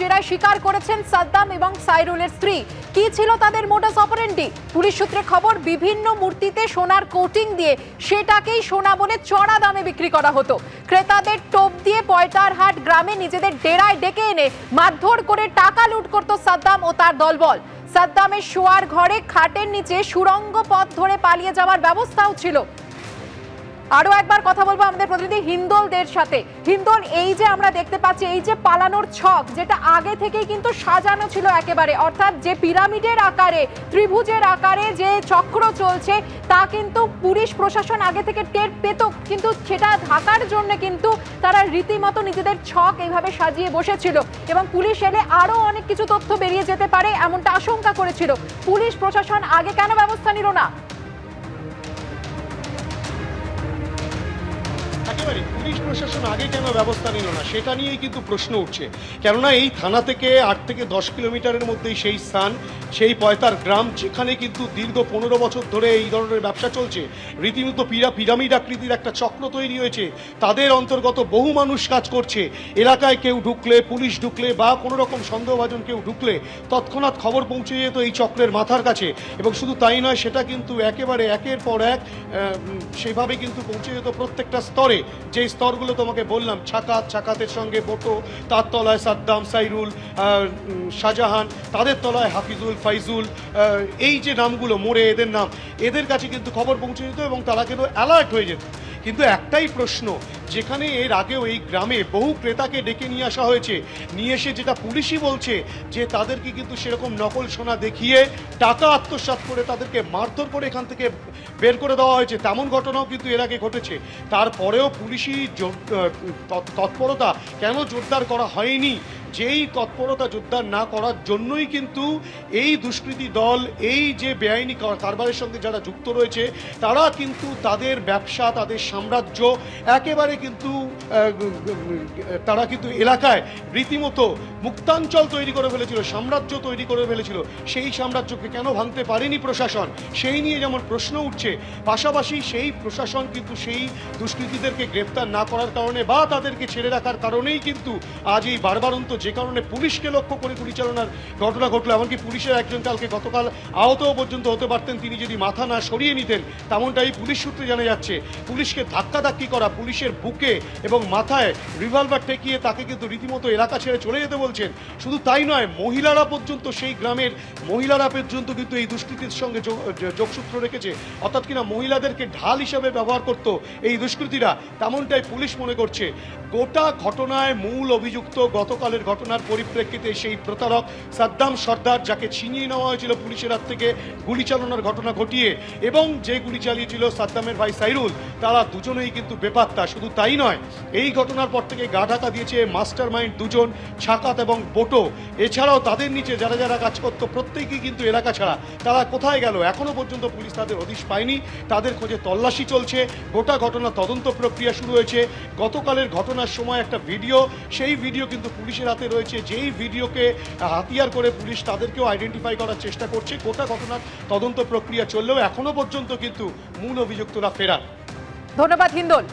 জেরায় স্বীকার করেছেন সাদ্দাম এবং সাইরুলের স্ত্রী। কি ছিল তাদের মোটাস অপারেন্ডি পুলিশ সূত্রে খবর, বিভিন্ন মূর্তিতে সোনার কোটিং দিয়ে সেটাকেই সোনা বলে চড়া দামে বিক্রি করা হতো। ক্রেতাদের টোপ দিয়ে পয়টারহাট গ্রামে নিজেদের ডেরায় ডেকে এনে মারধর করে টাকা লুট করত সাদ্দাম ও তার দলবল। সাদ্দামের শোয়ার ঘরে খাটের নিচে সুরঙ্গ পথ ধরে পালিয়ে যাওয়ার ব্যবস্থাও ছিল। আরও একবার কথা বলব আমাদের প্রতিনিধি হিন্দোলদের সাথে। হিন্দোল, এই যে আমরা দেখতে পাচ্ছি, এই যে পালানোর ছক, যেটা আগে থেকেই কিন্তু সাজানো ছিল একেবারে, অর্থাৎ যে পিরামিডের আকারে, ত্রিভুজের আকারে যে চক্র চলছে, তা কিন্তু পুলিশ প্রশাসন আগে থেকে টের পেত, কিন্তু সেটা ঢাকার জন্য কিন্তু তারা রীতিমতো নিজেদের ছক এইভাবে সাজিয়ে বসেছিল। এবং পুলিশ এলে আরও অনেক কিছু তথ্য বেরিয়ে যেতে পারে, এমনটা আশঙ্কা করেছিল। পুলিশ প্রশাসন আগে কেন ব্যবস্থা নিল না? একেবারে পুলিশ প্রশাসন আগে কেন ব্যবস্থা নিল না, সেটা নিয়েই কিন্তু প্রশ্ন উঠছে। কেননা এই থানা থেকে আট থেকে দশ কিলোমিটারের মধ্যেই সেই স্থান, সেই পয়তার গ্রাম, যেখানে কিন্তু দীর্ঘ পনেরো বছর ধরে এই ধরনের ব্যবসা চলছে। রীতিমতো পিরা পিরামিড আকৃতির একটা চক্র তৈরি হয়েছে। তাদের অন্তর্গত বহু মানুষ কাজ করছে। এলাকায় কেউ ঢুকলে, পুলিশ ঢুকলে বা কোনো রকম সন্দেহভাজন কেউ ঢুকলে তৎক্ষণাৎ খবর পৌঁছে যেত এই চক্রের মাথার কাছে। এবং শুধু তাই নয়, সেটা কিন্তু একেবারে একের পর এক সেভাবে কিন্তু পৌঁছে যেত প্রত্যেকটা স্তরে। যে স্তরগুলো তোমাকে বললাম, ছাকাত, ছাকাতের সঙ্গে বোটো, তার তলায় সাদ্দাম, সাইরুল শাহজাহান, তাদের তলায় হাফিজুল, ফাইজুল এই যে নামগুলো মোড়ে এদের নাম, এদের কাছে কিন্তু খবর পৌঁছে যেত এবং তারা কিন্তু অ্যালার্ট হয়ে যেত? কিন্তু একটাই প্রশ্ন যেখানে এর আগেও এই গ্রামে বহু ক্রেতাকে ডেকে নিয়ে আসা হয়েছে। নিয়ে এসে যেটা পুলিশই বলছে যে তাদেরকে কিন্তু সেরকম নকল সোনা দেখিয়ে টাকা আত্মসাৎ করে তাদেরকে মারধর করে এখান থেকে বের করে দেওয়া হয়েছে। তেমন ঘটনাও কিন্তু এর আগে ঘটেছে। তারপরেও পুলিশি তৎপরতা কেন জোরদার করা হয়নি? যেই তৎপরতা জোরদার না করার জন্যই কিন্তু এই দুষ্কৃতী দল, এই যে বেআইনি কার- কারবারের সঙ্গে যারা যুক্ত রয়েছে, তারা কিন্তু তাদের ব্যবসা, তাদের সাম্রাজ্য একেবারে কিন্তু তারা কিন্তু এলাকায় রীতিমতো মুক্তাঞ্চল তৈরি করে ফেলেছিল, সাম্রাজ্য তৈরি করে ফেলেছিল। সেই সাম্রাজ্যকে কেন ভাঙতে পারেনি প্রশাসন? সেই নিয়ে যেমন প্রশ্ন উঠছে, পাশাপাশি সেই প্রশাসন কিন্তু সেই দুষ্কৃতীদেরকে গ্রেপ্তার না করার কারণে বা তাদেরকে ছেড়ে রাখার কারণেই কিন্তু আজ এই বারবারন্ত যে কারণে পুলিশকে লক্ষ্য করে গুলি চালানোর ঘটনা ঘটলো, এমনকি পুলিশের একজন কালকে গতকাল আহতও পর্যন্ত হতে পারতেন, তিনি যদি মাথা না সরিয়ে নিতেন, তেমনটাই পুলিশ সূত্রে জানা যাচ্ছে। পুলিশকে ধাক্কাধাক্কি করা, পুলিশের বুকে এবং মাথায় রিভলভার ঠেকিয়ে তাকে কিন্তু রীতিমতো এলাকা ছেড়ে চলে যেতে বলছেন। শুধু তাই নয়, মহিলারা পর্যন্ত সেই গ্রামের মহিলারা পর্যন্ত কিন্তু এই দুষ্কৃতির সঙ্গে যোগসূত্র রেখেছে। অর্থাৎ কিনা মহিলাদেরকে ঢাল হিসাবে ব্যবহার করত এই দুষ্কৃতীরা, তেমনটাই পুলিশ মনে করছে। গোটা ঘটনায় মূল অভিযুক্ত গতকালের ঘটনার পরিপ্রেক্ষিতে সেই প্রতারক সাদ্দাম সর্দার, যাকে ছিনিয়ে নেওয়া হয়েছিল পুলিশের হাত থেকে গুলি চালানোর ঘটনা ঘটিয়ে এবং যে গুলি চালিয়েছিল সাদ্দামের ভাই সাইরুল, তারা দুজনেই কিন্তু বেপাত্তা। শুধু তাই নয়। এই ঘটনার পর থেকে গা ঢাকা দিয়েছে মাস্টার মাইন্ড দুজন, ছাকাত এবং বোটো। এছাড়াও তাদের নিচে যারা যারা কাজ করতো, প্রত্যেকেই কিন্তু এলাকা ছাড়া। তারা কোথায় গেল? এখনও পর্যন্ত পুলিশ তাদের হদিশ পায়নি। তাদের খোঁজে তল্লাশি চলছে। গোটা ঘটনা তদন্ত প্রক্রিয়া শুরু হয়েছে। গতকালের ঘটনার সময় একটা ভিডিও। সেই ভিডিও কিন্তু পুলিশের হাতে রয়েছে। যেই ভিডিওকে হাতিয়ার করে পুলিশ তাদেরকেও আইডেন্টিফাই করার চেষ্টা করছে। গোটা ঘটনার তদন্ত প্রক্রিয়া চললেও এখনও পর্যন্ত কিন্তু মূল অভিযুক্তরা ফেরার। ধন্যবাদ, হিন্দোল।